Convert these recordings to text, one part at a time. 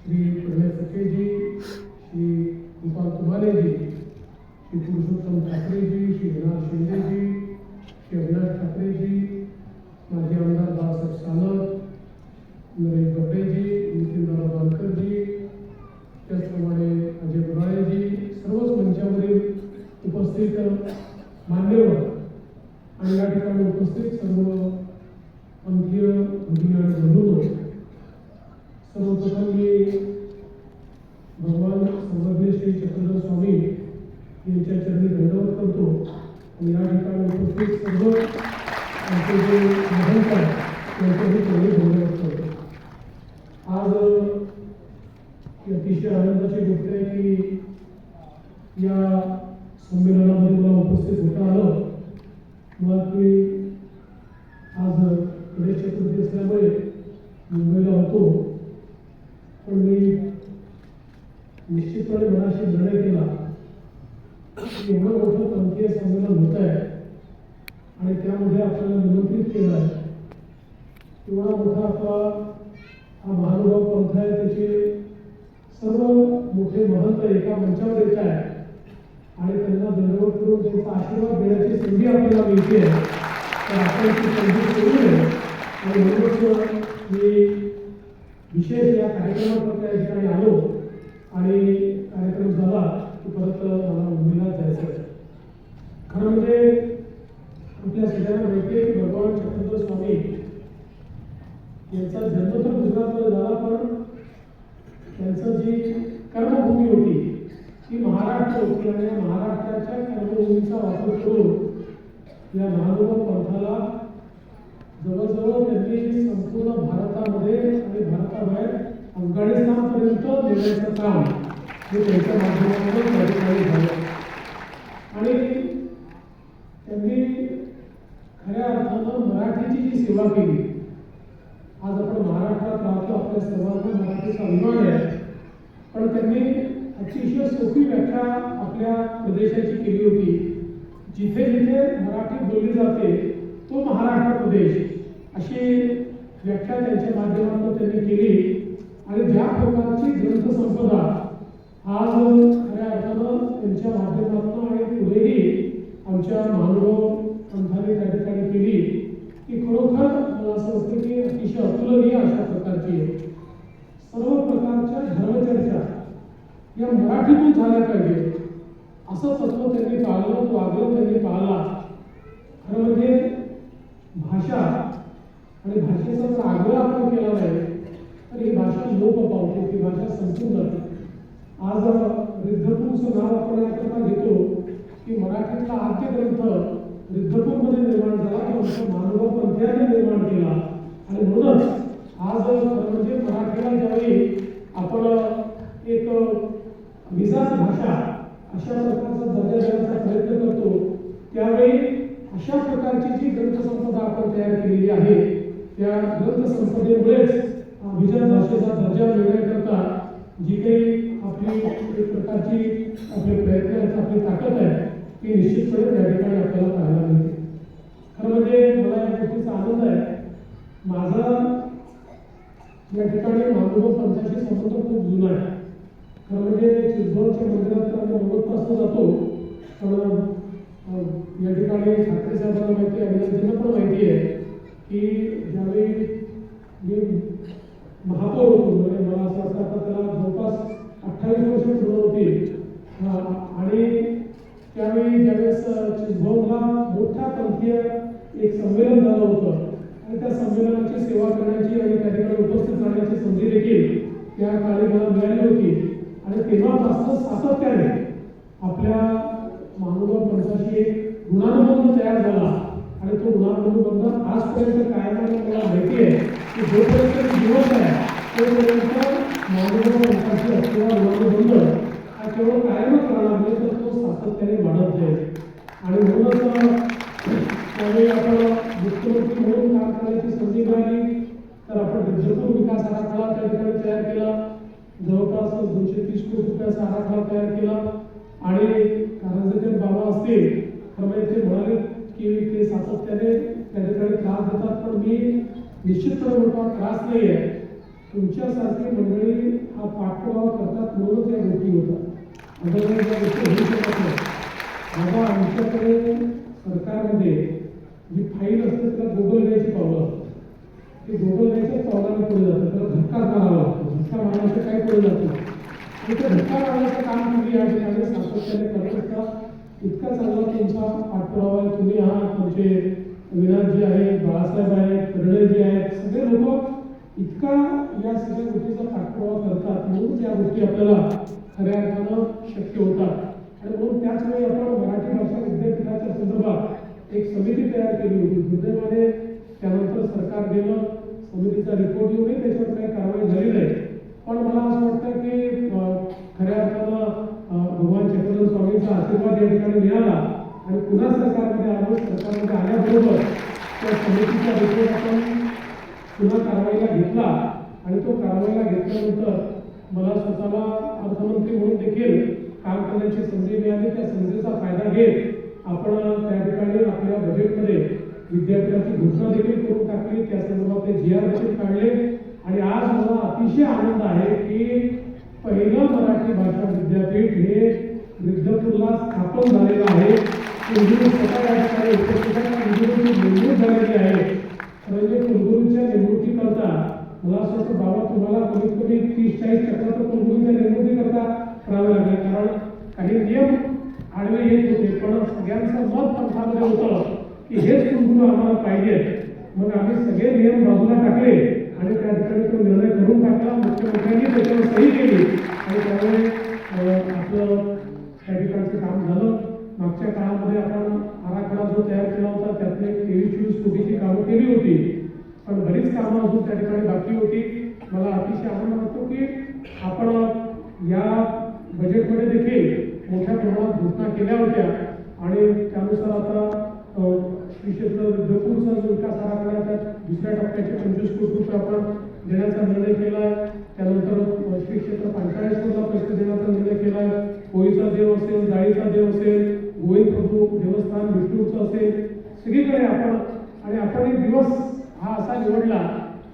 श्री प्रणय फकेजी श्री गोपाल कुमारेजी श्री पुरुषोत्तम ठाकरेजी श्री विनाथ शिंदेजी श्री अविनाश ठाकरेजी माजी आमदार बाळासाहेब सानप नरेश बर्डेजी नितीनदादा बालकरजी त्याचप्रमाणे अजय बुराळेजी सर्वच मंचावरील उपस्थित मान्यवर आणि या ठिकाणी उपस्थित सर्व पंथीय भगिनी आणि बंधू सर्वप्रथम मी भगवान सर्वज्ञ श्री चक्रधर स्वामी यांच्या चरणी धन्यवाद करतो आणि या ठिकाणी उपस्थित सर्व आमचे जे महंत आहेत त्यांच्याही चरणी धन्यवाद करतो आज ही अतिशय आनंदाची गोष्ट आहे की या संमेलनामध्ये मला उपस्थित होता आलं मुळात मी आज गणेश असल्यामुळे मुंबईला होतो पण मी निश्चितपणे मनाशी निर्णय केला की एवढं मोठं पंथीय संमेलन होत आहे आणि त्यामध्ये आपल्याला निमंत्रित केलं आहे एवढा मोठा आपला हा महानुभाव पंथ आहे त्याचे सर्व मोठे महंत एका मंचावर येत आहे आणि त्यांना दंडवत करून त्यांचा आशीर्वाद देण्याची संधी आपल्याला मिळते तर आपण ती संधी करू नये आणि म्हणूनच मी विशेष या कार्यक्रमात त्या ठिकाणी आलो आणि कार्यक्रम झाला की परत मला मुंबईला जायचं आहे. खरं म्हणजे आपल्या सगळ्यांना माहिती आहे की भगवान चक्रधर स्वामी यांचा जन्म तर गुजरातमध्ये झाला पण त्यांचं जी कर्मभूमी होती ती महाराष्ट्र होती आणि महाराष्ट्राच्या कर्मभूमीचा वापर करून या महानुभव पंथाला जवळजवळ त्यांनी संपूर्ण भारतामध्ये आणि भारताबाहेर अफगाणिस्तानपर्यंत नेण्याचं काम हे त्यांच्या माध्यमातून त्या ठिकाणी झालं. आणि त्यांनी खऱ्या अर्थानं मराठीची जी सेवा केली आज आपण महाराष्ट्रात राहतो आपल्या सर्वांना मराठीचा अभिमान आहे. पण त्यांनी अतिशय सोपी व्याख्या आपल्या प्रदेशाची केली होती. जिथे जिथे मराठी बोलली जाते तो महाराष्ट्र प्रदेश. अशी व्याख्या त्यांच्या माध्यमातून त्यांनी केली. आणि ज्या प्रकारची ग्रंथसंपदा आज खऱ्या अर्थानं त्यांच्या माध्यमातून आणि पुढेही आमच्या महानुभव पंथाने त्या ठिकाणी केली की खरोखर मला असं वाटतं की अतिशय अतुलनीय अशा प्रकारची आहे. सर्व प्रकारच्या धर्मचर्चा या मराठीतून झाल्या पाहिजे असं तत्व त्यांनी पाळलं तो आग्रह त्यांनी पाळला खरं म्हणजे भाषा आणि भाषेचा जर आग्रह आपण केला नाही तर ही भाषा लोप पावते ती भाषा संपून जाते आज रिद्धपूरचं नाव आपण याकरता घेतो की मराठीतला आद्य ग्रंथ रिद्धपूरमध्ये निर्माण झाला तो आमच्या मानव पंथ्याने निर्माण केला. आणि म्हणूनच आज म्हणजे मराठीला ज्यावेळी आपण एक मिजाज भाषा अशा प्रकारचा दर्जा देण्याचा प्रयत्न करतो त्यावेळी अशा प्रकारची जी ग्रंथसंपदा आपण तयार केलेली आहे त्या ग्रंथसंपदेमुळेच अभिजात भाषेचा दर्जा मिळण्याकरता जी काही आपली एक प्रकारची आपले प्रयत्न आपली ताकद आहे ती निश्चितपणे त्या ठिकाणी आपल्याला पाहायला मिळते. खरं म्हणजे मला या गोष्टीचा आनंद आहे. माझा या ठिकाणी मानव पंथाशी संबंध खूप जुना आहे. खरं म्हणजे चिंचवडच्या मंदिरात तर जातो पण या ठिकाणी ठाकरे साहेबांना माहिती आहे अभिनंदनला पण माहिती आहे की ज्यावेळी मी महापौर होतो म्हणजे मला असं वाटतं आता त्याला जवळपास अठ्ठावीस वर्ष पूर्ण होती हा, आणि त्यावेळी ज्यावेळेस चिचगावला मोठ्या पंथीय एक संमेलन झालं होतं आणि त्या संमेलनाची सेवा करण्याची आणि त्या ठिकाणी उपस्थित राहण्याची संधी देखील त्या काळी मला मिळाली होती आणि तेव्हापासून सातत्याने आपल्या महानुभाव पंथाशी एक गुणानुबंध आणि तो गुणानुबंध आजपर्यंत काय आहे मला माहिती आहे की जोपर्यंत मी आहे तोपर्यंत महानुभाव पंथाशी असलेला गुणानुबंध हा केवळ कायमच राहणार नाही तर तो सातत्याने वाढत जाईल. आणि म्हणूनच त्यावेळी आपण मुख्यमंत्री म्हणून काम करण्याची संधी मिळाली. तर आपण विद्यापूर विकास आराखडा त्या ठिकाणी तयार केला. जवळपास दोनशे तीस कोटी रुपयाचा आराखडा तयार केला. आणि कारंजेकर बाबा असतील तर म्हणजे ते म्हणाले की ते सातत्याने त्याच्याकडे त्रास देतात. पण मी निश्चितपणे म्हणतो त्रास नाही आहे. तुमच्यासारखी मंडळी हा पाठपुरावा करतात म्हणूनच या गोष्टी होतात. अदरवाईज या गोष्टी होऊ शकत नाही. आता आमच्याकडे सरकारमध्ये जी फाईल असते त्याला गोगल घ्यायची पावलं असतात ते गोगल घ्यायच्या पावलाने पुढे जातं. त्याला धक्का मारावा लागतो. धक्का मारण्याचं काय पुढे जातं? आणि ते धक्का मारण्याचं काम तुम्ही या ठिकाणी सातत्याने करत असतात इतका चांगला त्यांचा पाठपुरावा आहे. तुम्ही आहात तुमचे जे आहेत बाळासाहेब आहेत कर्णजी आहेत सगळे लोक इतका या सगळ्या गोष्टीचा पाठपुरावा करतात. म्हणून या गोष्टी आपल्याला खऱ्या अर्थानं शक्य होतात. आणि म्हणून त्याच वेळी आपण मराठी भाषा विद्यापीठाच्या संदर्भात एक समिती तयार केली होती. दुर्दैवाने त्यानंतर सरकार गेलं समितीचा रिपोर्ट येऊन त्याच्यावर काही कारवाई झाली नाही पण मला असं वाटतं की अं, खऱ्या अर्थानं अं, भगवान चक्रधर स्वामींचा आशीर्वाद या ठिकाणी मिळाला आणि पुन्हा सरकारमध्ये आलो सरकारमध्ये आल्याबरोबर त्या समितीचा रिपोर्ट आपण पुन्हा कारवाईला घेतला आणि तो कारवाईला घेतल्यानंतर मला स्वतःला अर्थमंत्री म्हणून देखील काम करण्याची संधी मिळाली. त्या संधीचा फायदा घेत आपण त्या ठिकाणी आपल्या बजेटमध्ये विद्यार्थ्यांची घोषणा देखील करून टाकली. त्या संदर्भातले जी आर देखील काढले. आणि आज मला अतिशय आनंद आहे की पहिलं मराठी भाषा विद्यापीठ हे विद्यापूरला स्थापन झालेलं आहे कुलगुरू स्वतः या ठिकाणी नेमणूक झालेली आहे. म्हणजे कुलगुरूंच्या नेमणुकीकरता मला असं वाटतं बाबा तुम्हाला कमीत कमी तीस चाळीस टक्का तर कुलगुरूंच्या नेमणुकीकरता करावे लागले. कारण काही नियम आडवे येत होते पण सगळ्यांचं मत पंथामध्ये होतं की हेच कुलगुरू आम्हाला पाहिजे. मग आम्ही सगळे नियम बाजूला टाकले आणि त्या ठिकाणी तो निर्णय करून टाकला. मुख्यमंत्र्यांनी त्याच्यावर सही केली. आणि त्यामुळे आपलं त्या ठिकाणचं काम झालं. मागच्या काळामध्ये आपण आराखडा जो तयार केला होता त्यातले तेवीस चोवीस कोटीची कामं केली होती. पण बरीच कामं अजून त्या ठिकाणी बाकी होती. मला अतिशय आनंद वाटतो की आपण या बजेटमध्ये देखील मोठ्या प्रमाणात घोषणा केल्या होत्या. आणि त्यानुसार आता श्री क्षेत्र जो विकास आराखडा त्यात दुसऱ्या टप्प्याचे पंचवीस कोटी रुपये आपण देण्याचा निर्णय केला आहे त्यानंतर श्री क्षेत्र पंचेचाळीसला पैसे देण्याचा निर्णय केला आहे देवस्थान विष्णूचं असेल. सगळीकडे आपण आणि आपण एक दिवस हा असा निवडला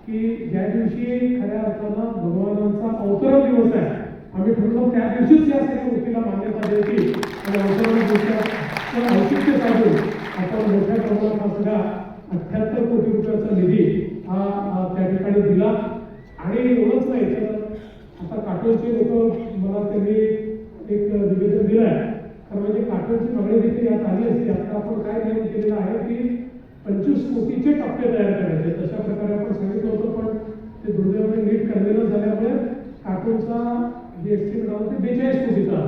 की ज्या दिवशी खऱ्या अर्थानं भगवानांचा अवतरण दिवस आहे आम्ही ठरलो त्या दिवशीच या सगळ्या गोष्टीला मान्यता द्यायची. आणि अवतरण दिवसाचं औचित्य साधून आपण मोठ्या प्रमाणात हा सगळा अठ्ठ्याहत्तर कोटी रुपयाचा निधी हा हा त्या ठिकाणी दिला. आणि एवढंच नाही तर आता काटोलचे लोक मला त्यांनी एक निवेदन दिलं आहे तर म्हणजे काटोलची मागणी देखील यात आली असती. आता आपण काय नियम केलेला आहे की पंचवीस कोटीचे टप्पे तयार करायचे. तशा प्रकारे आपण सांगितलं होतं पण ते दुर्दैवाने नीट करलेलं झाल्यामुळे काटोलचा जे एस्टिमेट आला ते बेचाळीस कोटीचा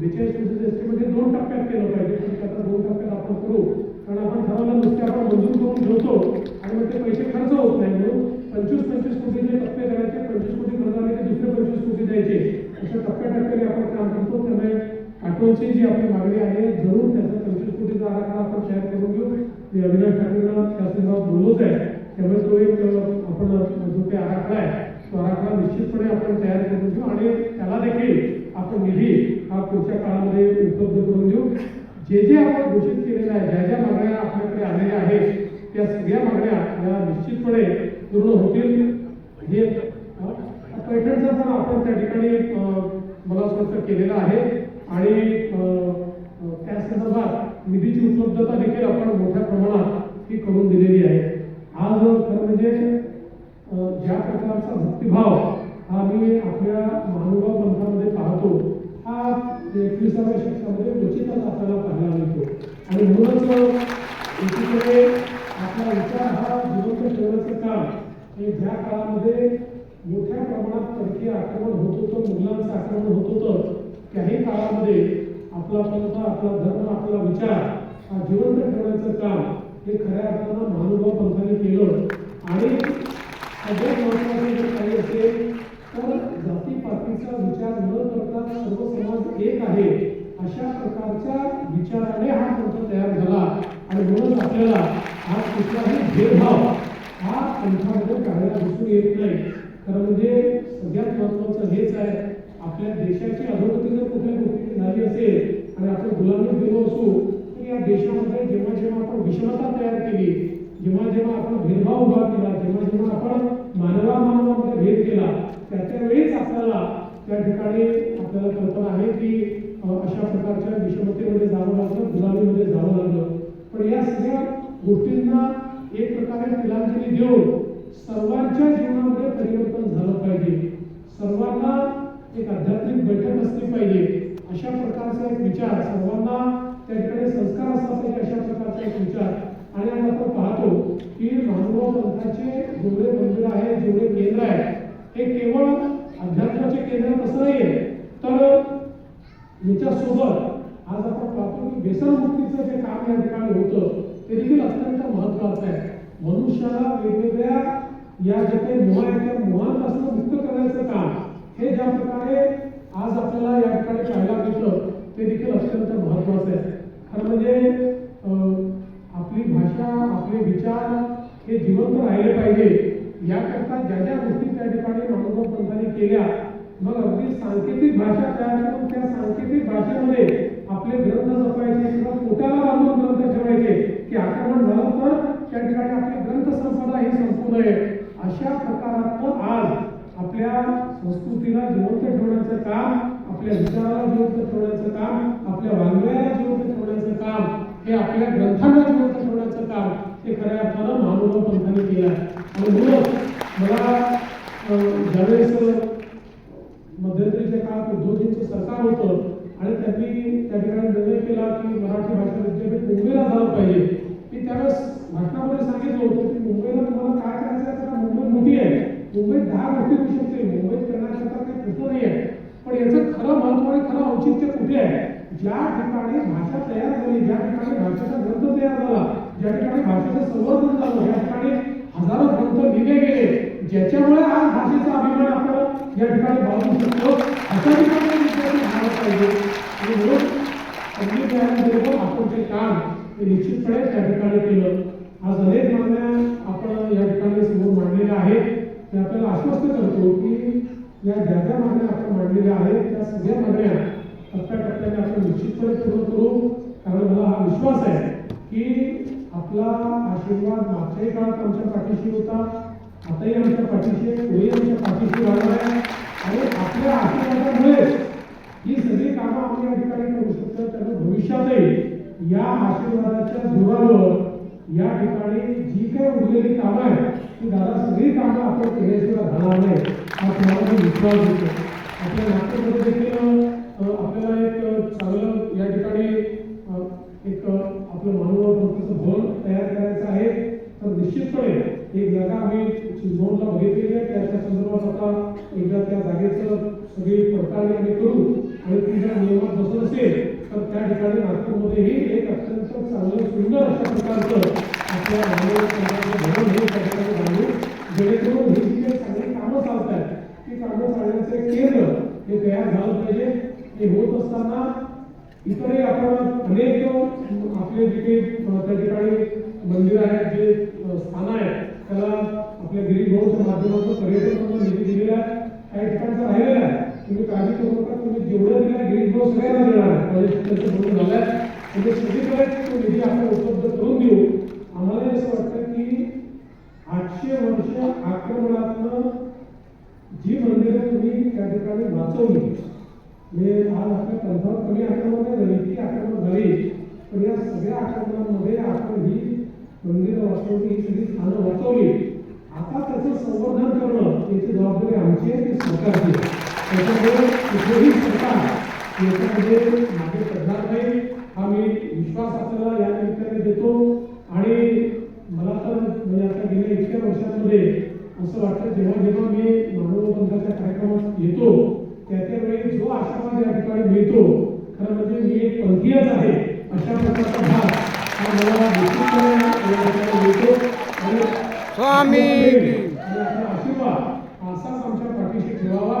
बेचाळीस कोटीचं एस्टिमेट हे दोन टप्प्यात केलं पाहिजे. पण आता दोन टप्प्यात आपण करू. कारण आपण ठरवलं नुसते आपण मंजूर करून ठेवतो आणि मग ते पैसे खर्च होत नाही म्हणून पंचवीस पंचवीस कोटीचे टप्पे करायचे पंचवीस कोटी खर्च आले की दुसरे पंचवीस कोटी द्यायचे अशा टप्प्याटप्प्याने आपण काम करतो त्यामुळे काटोलची जी आपली मागणी आहे जरूर त्याचा पंचवीस कोटीचा आराखडा आपण तयार करून घेऊ मी अविनाश ठाकरेंना त्या संदर्भात बोललोच आहे त्यामुळे तो एक अ, आपण जो काही आराखडा आहे तो आराखडा निश्चितपणे आपण तयार करून घेऊ आणि त्याला देखील आपण निधी हा पुढच्या उपलब्ध करून देऊ. जे जे आपण घोषित केलेलं आहे ज्या ज्या मागण्या आपल्याकडे आलेल्या आहेत त्या सगळ्या मागण्या या निश्चितपणे पूर्ण होतील. हे पैठणचा पण आपण त्या ठिकाणी मला असं वाटतं केलेला आहे. आणि त्या संदर्भात निधीची उपलब्धता देखील आपण मोठ्या प्रमाणात ही करून दिलेली आहे. आज खरं म्हणजे ज्या प्रकारचा भक्तिभाव हा मी आपल्या महानुभाव पंथामध्ये पाहतो एकविसाव्या शतकामध्ये क्वचितच आपल्याला पाहायला मिळतो. आणि म्हणूनच एकीकडे आपला विचार हा जिवंत ठेवण्याचं काम हे ज्या काळामध्ये मोठ्या प्रमाणात परकीय आक्रमण होत होतं मुलांचं आक्रमण होत होतं त्याही काळामध्ये आपला पंथ आपला धर्म आपला विचार हा जिवंत ठेवण्याचं काम हे खऱ्या अर्थानं महानुभाव पंथाने केलं. आणि सगळ्यात महत्त्वाचे जर काही असेल तर जाती जातीपातीचा विचार न करता सर्व समाज एक आहे. अशा प्रकारच्या विचाराने हा पंथ तयार झाला. आणि म्हणून आपल्याला हा कुठलाही भेदभाव हा पंथामध्ये काढायला दिसून येत नाही. खरं म्हणजे सगळ्यात महत्त्वाचं हेच आहे आपल्या देशाची अधोगती जर कुठल्या गोष्टी झाली असेल आणि आपण गुलामी गेलो असू तर या देशामध्ये जेव्हा जेव्हा आपण विषमता तयार केली जेव्हा जेव्हा आपण भेदभाव उभा केला जेव्हा जेव्हा आपण मानवा मानवामध्ये भेद केला त्याच्या वेळीच आपल्याला त्या ठिकाणी आपल्याला कल्पना आहे की अशा प्रकारच्या विषमतेमध्ये जावं लागलं गुलामीमध्ये जावं लागलं. पण या सगळ्या गोष्टींना एक प्रकारे तिलांजली देऊन सर्वांच्या जीवनामध्ये परिवर्तन झालं पाहिजे. सर्वांना एक आध्यात्मिक बैठक असली पाहिजे. अशा प्रकारचा एक विचार सर्वांना त्या ठिकाणी संस्कार असला पाहिजे अशा प्रकारचा एक विचार. आणि आपण पाहतो की महानुभाव पंथाचे जेवढे मंदिर आहे जेवढे केंद्र आहे हे केवळ अध्यात्माचे केंद्र कसं नाहीये तर याच्यासोबत आज आपण पाहतो की व्यसनमुक्तीचं जे काम या ठिकाणी होतं ते देखील अत्यंत महत्वाचं आहे. मनुष्याला वेगवेगळ्या या ज्या काही मोह आहे त्या मोहांपासून मुक्त करण्याचं काम हे ज्या प्रकारे आज आपल्याला या ठिकाणी पाहायला मिळतं ते देखील अत्यंत महत्वाचं आहे. खरं म्हणजे अं, आपली भाषा आपले विचार हे जिवंत राहिले पाहिजे. याकरता ज्या ज्या गोष्टी त्या ठिकाणी मानव पंथांनी केल्या मग अगदी सांकेतिक भाषा तयार करून त्या सांकेतिक भाषेमध्ये आपले ग्रंथ जपायचे किंवा पोटाला बांधून ग्रंथ ठेवायचे. की आक्रमण झालं तर त्या ठिकाणी आपली ग्रंथ संपदा ही संपू नये अशा प्रकारातनं आज आपल्या संस्कृतीला जिवंत ठेवण्याचं काम आपल्या विचाराला जिवंत ठेवण्याचं काम आपल्या वाङ्मयाला जिवंत ठेवण्याचं काम हे आपल्या ग्रंथांना जिवंत ठेवण्याचं काम हे खऱ्या अर्थानं महानुभाव पंथाने केलं आहे. आणि म्हणून मला ज्यावेळेस पाहिजे मी त्यावेळेस भाषणामध्ये सांगितलं होतं की मुंबईला तुम्हाला काय करायचं आहे तर मुंबई मोठी आहे मुंबईत दहा गोष्टी होऊ शकते मुंबईत करण्याकरता काही कुठं नाही आहे पण याचं खरं महत्त्व आणि खरं औचित्य कुठे आहे ज्या ठिकाणी भाषा तयार झाली ज्या ठिकाणी भाषेचा ग्रंथ तयार झाला ज्या ठिकाणी भाषेचं संवर्धन झालं ज्या ठिकाणी हजारो ग्रंथ लिहिले गेले ज्याच्यामुळे आज भाषेचा अभिमान आपण या ठिकाणी बाळगू शकतो अशा ठिकाणी विद्यार्थी झालं पाहिजे आणि म्हणून अगदी त्याबरोबर आपण ते काम हे निश्चितपणे त्या ठिकाणी केलं आज अनेक मागण्या आपण या ठिकाणी समोर मांडलेल्या आहेत ते आपल्याला आश्वस्त करतो की या ज्या ज्या मागण्या आपण मांडलेल्या आहेत त्या सगळ्या मागण्या टप्प्याटप्प्याने आपण निश्चितपणे पूर्ण करू कारण मला हा विश्वास आहे की आपला आशीर्वाद मागच्याही काळात आमच्या पाठीशी होता. आताही आमच्या पाठीशी आहे आमच्या पाठीशी राहणार आहे. आणि आपल्या आशीर्वादामुळे ही सगळी कामं आम्ही या ठिकाणी करू शकतो. त्यामुळे भविष्यातही या आशीर्वादाच्या जोरावर या ठिकाणी जी काही उरलेली कामं आहेत ती दादा सगळी कामं आपण केल्याशिवाय राहणार नाही हा तुम्हाला विश्वास देतो आपल्या नागपूरमध्ये देखील आपल्याला एक आपलं मानव पंथाचं भवन तयार करायचं आहे तर निश्चितपणे एक जागा आम्ही चिंचवडला बघितलेली आहे. त्याच्या संदर्भात आता एकदा त्या जागेचं सगळी पडताळणी आम्ही करू. आणि ती जर नियमात बसत असेल तर त्या ठिकाणी नागपूरमध्येही एक अत्यंत चांगलं सुंदर अशा प्रकारचं आपल्या मानव हे त्या ठिकाणी बांधू जेणेकरून ही जी काही चांगली कामं चालत आहेत ती कामं चालण्याचं एक केंद्र हे तयार झालं पाहिजे. हे होत असताना इतरही आपण अनेक आपले जे काही त्या ठिकाणी मंदिर आहेत जे स्थानं स्थान आहेत त्याला आपल्या गिरीभाऊच्या माध्यमातून पर्यटन म्हणून निधी दिलेला आहे काही ठिकाणचं राहिलेलं आहे. तुम्ही काळजी करू नका. तुम्ही जेवढं दिलं गिरीभाऊ सगळ्यांना मिळणार आहे. त्याचं त्यांचं झालं आहे म्हणजे सगळीकडे तो निधी आपण उपलब्ध करून देऊ. आम्हाला असं वाटतं की आठशे वर्ष आक्रमणातनं जी मंदिरं तुम्ही त्या ठिकाणी वाचवली म्हणजे आज आपल्या पंथावर कमी आक्रमण नाही झाली ती आक्रमण झाली पण या सगळ्या आक्रमणांमध्ये आपण ही मंदिर वाचवली ही सगळी स्थानं वाचवली. आता त्याचं संवर्धन करणं याची जबाबदारी आमची आहे ती सरकारची आहे. त्याच्यामुळे कुठेही सरकार याच्यामध्ये मागे पडणार नाही. हा मी विश्वास आपल्याला या निमित्ताने देतो. आणि मला तर म्हणजे आता गेल्या इतक्या वर्षांमध्ये असं वाटतं जेव्हा जेव्हा मी मानव पंथाच्या कार्यक्रमात येतो त्या त्यावेळी जो आशीर्वाद या ठिकाणी मिळतो खरं म्हणजे मी एक पंथीयच आहे. अशा प्रकारचा भाग हा मला निश्चितपणे मिळतो आणि स्वामी आशीर्वाद असाच आमच्या पाठीशी ठेवावा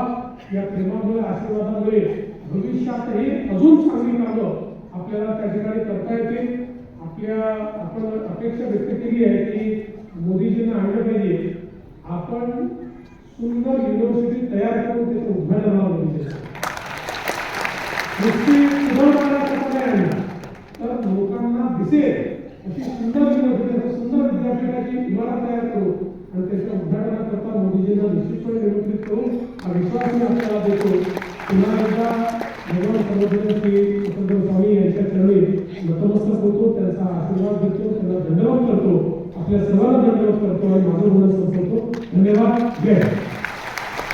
या प्रेमामुळे आशीर्वादामुळे भविष्यातही अजून चांगली कामं आपल्याला त्या ठिकाणी करता येतील. आपल्या आपण अपेक्षा व्यक्त केली आहे की मोदीजींना आणलं पाहिजे. आपण सुंदर युनिव्हर्सिटी तयार करून त्याचं उद्घाटनाला पाहिजे निश्चितपणे निमंत्रित करू हा विश्वास मी आपल्याला